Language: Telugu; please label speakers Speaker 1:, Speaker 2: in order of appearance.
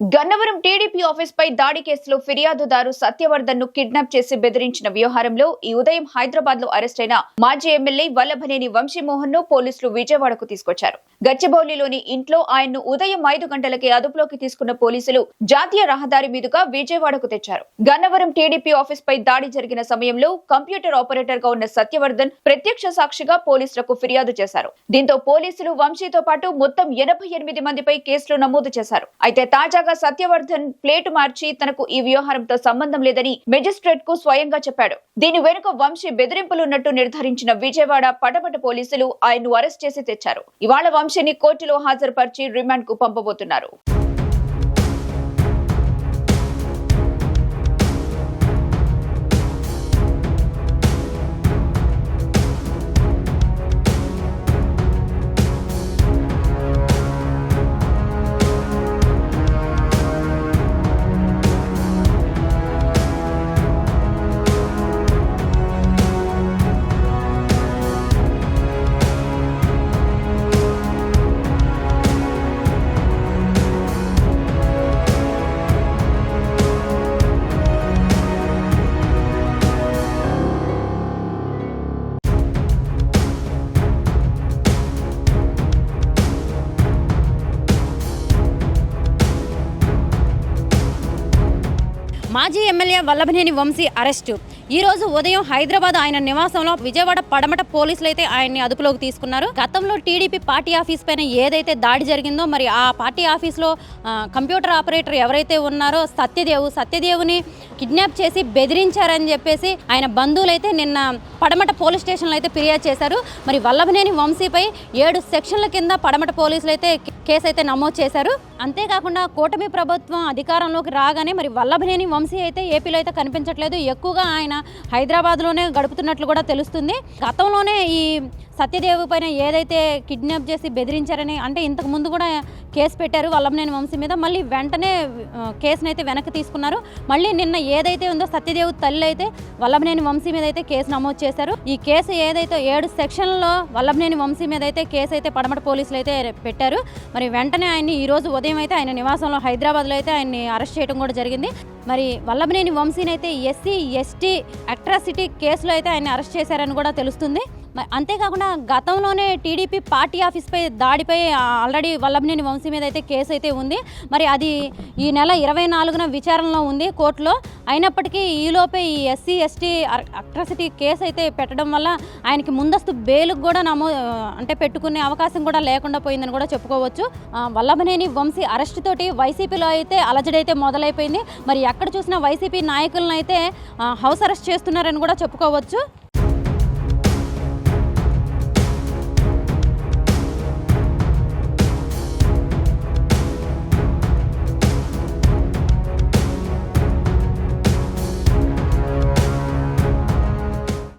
Speaker 1: గన్నవరం టీడీపీ ఆఫీస్ పై దాడి కేసులో ఫిర్యాదుదారు సత్యవర్ధన్ను కిడ్నాప్ చేసి బెదిరించిన వ్యవహారంలో ఈ ఉదయం హైదరాబాద్లో అరెస్టైన మాజీ ఎమ్మెల్యే వల్లభనేని వంశీమోహన్ను పోలీసులు విజయవాడకు తీసుకొచ్చారు. గచ్చిబౌలిలోని ఇంట్లో ఆయన్ను ఉదయం ఐదు గంటలకే అదుపులోకి తీసుకున్న పోలీసులు జాతీయ రహదారి మీదుగా విజయవాడకు తెచ్చారు. గన్నవరం టీడీపీ ఆఫీస్ పై దాడి జరిగిన సమయంలో కంప్యూటర్ ఆపరేటర్గా ఉన్న సత్యవర్ధన్ ప్రత్యక్ష సాక్షిగా పోలీసులకు ఫిర్యాదు చేశారు. దీంతో పోలీసులు వంశీతో పాటు మొత్తం ఎనభై ఎనిమిది మందిపై కేసులు నమోదు చేశారు. అయితే తాజాగా సత్యవర్ధన్ ప్లేటు మార్చి తనకు ఈ వ్యవహారంతో సంబంధం లేదని మెజిస్ట్రేట్కు స్వయంగా చెప్పాడు. దీని వెనుక వంశీ బెదిరింపులున్నట్టు నిర్ధారించిన విజయవాడ పటపట పోలీసులు ఆయన్ను అరెస్ట్ చేసి తెచ్చారు. ఇవాళ వంశీని కోర్టులో హాజరుపరిచి రిమాండ్కు పంపబోతున్నారు.
Speaker 2: మాజీ ఎమ్మెల్యే వల్లభనేని వంశీ అరెస్టు. ఈరోజు ఉదయం హైదరాబాద్ ఆయన నివాసంలో విజయవాడ పడమట పోలీసులు అయితే ఆయన్ని అదుపులోకి తీసుకున్నారు. గతంలో టీడీపీ పార్టీ ఆఫీస్ పైన ఏదైతే దాడి జరిగిందో మరి ఆ పార్టీ ఆఫీస్లో కంప్యూటర్ ఆపరేటర్ ఎవరైతే ఉన్నారో సత్యదేవు సత్యదేవుని కిడ్నాప్ చేసి బెదిరించారని చెప్పేసి ఆయన బంధువులైతే నిన్న పడమట పోలీస్ స్టేషన్లో అయితే ఫిర్యాదు చేశారు. మరి వల్లభనేని వంశీపై ఏడు సెక్షన్ల కింద పడమట పోలీసులు అయితే కేసు అయితే నమోదు చేశారు. అంతేకాకుండా కూటమి ప్రభుత్వం అధికారంలోకి రాగానే మరి వల్లభనేని వంశీ అయితే ఏపీలో అయితే కనిపించట్లేదు. ఎక్కువగా ఆయన హైదరాబాద్లోనే గడుపుతున్నట్లు కూడా తెలుస్తుంది. గతంలోనే ఈ సత్యదేవి పైన ఏదైతే కిడ్నాప్ చేసి బెదిరించారని అంటే ఇంతకు ముందు కూడా కేసు పెట్టారు వల్లభనేని వంశీ మీద. మళ్ళీ వెంటనే కేసును అయితే వెనక్కి తీసుకున్నారు. మళ్ళీ నిన్న ఏదైతే ఉందో సత్యదేవ్ తల్లి అయితే వల్లభనేని వంశీ మీద అయితే కేసు నమోదు చేశారు. ఈ కేసు ఏదైతే ఏడు సెక్షన్లో వల్లభనేని వంశీ మీద అయితే కేసు అయితే పడమట పోలీసులు అయితే పెట్టారు. మరి వెంటనే ఆయన్ని ఈరోజు ఉదయం అయితే ఆయన నివాసంలో హైదరాబాద్లో అయితే ఆయన్ని అరెస్ట్ చేయడం కూడా జరిగింది. మరి వల్లభనేని వంశీని అయితే ఎస్సీ ఎస్టీ అట్రాసిటీ కేసులో అయితే ఆయన అరెస్ట్ చేశారని కూడా తెలుస్తుంది. అంతేకాకుండా గతంలోనే టీడీపీ పార్టీ ఆఫీస్పై దాడిపై ఆల్రెడీ వల్లభనేని వంశీ మీద అయితే కేసు అయితే ఉంది. మరి అది ఈ నెల ఇరవై నాలుగున విచారణలో ఉంది కోర్టులో. అయినప్పటికీ ఈలోపే ఈ ఎస్సీ ఎస్టీ అట్రాసిటీ కేసు అయితే పెట్టడం వల్ల ఆయనకి ముందస్తు బెయిల్కి కూడా నమో అంటే పెట్టుకునే అవకాశం కూడా లేకుండా పోయిందని కూడా చెప్పుకోవచ్చు. వల్లభనేని వంశీ అరెస్ట్ తోటి వైసీపీలో అయితే అలజడైతే అయితే మొదలైపోయింది. మరి ఎక్కడ చూసినా వైసీపీ నాయకులను అయితే హౌస్ అరెస్ట్ చేస్తున్నారని కూడా చెప్పుకోవచ్చు.